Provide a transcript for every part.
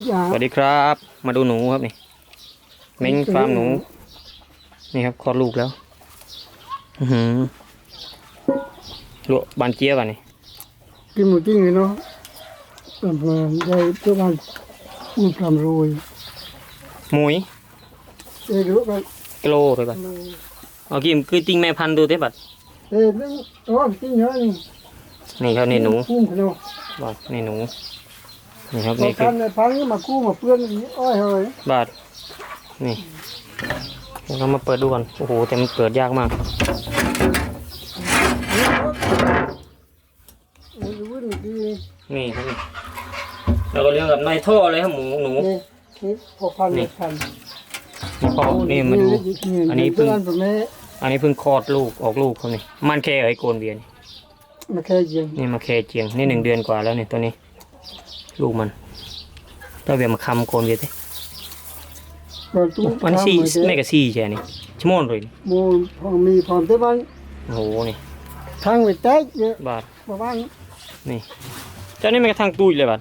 ยาสวัสดีครับ มาดูหนูครับนี่เม้งฟาร์มหนู นี่ครับคลอดลูกแล้วอือหือลวกบานเจี๊ยบอะนี่กินหมูจิ้งเลยเนาะประมาณได้ประมาณมีความรวยหมุยเอ้ยรู้กันกิโลเลยบัดเอากิมคือติ้งแม่พันธุ์ดูเด้บัดเอ้ยเรื่องโอ้จริงเหรอนี่นี่ครับนี่หนูกุ้งเนาะบัดนี่หนู นี่ครับพอนี่คือทำในพังมากู้มาเพื่อนอย่างนี้อ้อยเฮ้ยบาทนี่เรามาเปิดดูก่อนโอ้โหแต่มันเปิดยากมากเอ้ยรู้นี่ดีนี่ครับนี่เราก็เลี้ยงกับนายท่อเลยครับหมูหนู นี่นี่พอพันนี่ไม่พันนี่พ่อนี่มาดู อันนี้เพิ่เพื่งอนผมแม่อันนี้เพิ่งคลอดลูกออกลูกครับนี่มันแค่ไอ้โกนเบียร์นี่มาแค่ยิงนี่มาแค่เจียงนี่หนึ่งเดือนกว่าแล้วนี่ตัวนี้ ลูกมันตัวเบียร์มาคำโกนเบียร์สิตอนตู้วันนี้สี่แม่กับสี่ใช่นี่ชั่วโมงเลยนี่มูลพอมีพร้อมแต่บ้านโอ้โหนี่ทางไปแตกเยอะบาทประมาณนี่เจ้านี่มันกระทั่งตุ้ยเลยบาท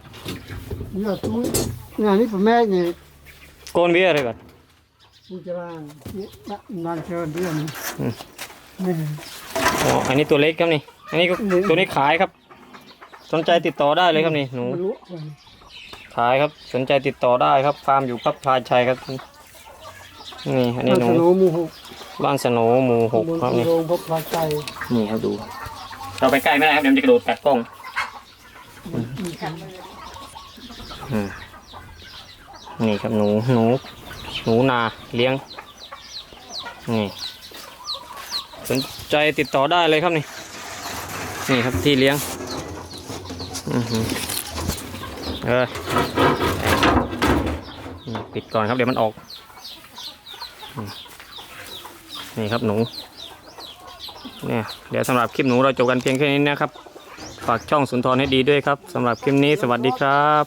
เยอะตู้งานนี้ผมแม่เนี่ยโกนเบียร์เลยบาทกูจะล่างนานเชิญเดือนอืมนี่อ๋ออันนี้ตัวเล็กครับนี่อันนี้ก็นี่ตัวนี้ขายครับ สนใจติดต่อได้เลยครับนี่หนูไม่รู้ขายครับ สนใจติดต่อได้ครับฟาร์มอยู่พับพลายชัยครับ นี่อันนี้หนูสโนหมูหกบ้านสโหนหมู่หกบนครับนี่ โรงพบพลาใจนี่ครับดู เราไปใกล้ไม่ได้ครับเดี๋ยวมันจะกระโดดกัดกล้องอืมนี่ครับหนูหนูหนูนาเลี้ยง นี่สนใจติดต่อได้เลยครับนี่ นี่ครับที่เลี้ยงอือหือ เออปิดก่อนครับเดี๋ยวมันออก นี่ครับหนูเนี่ยเดี๋ยวสำหรับคลิปหนูเราจบกันเพียงแค่นี้นะครับ ฝากช่องสุนทรให้ดีด้วยครับสำหรับคลิปนี้สวัสดีครับ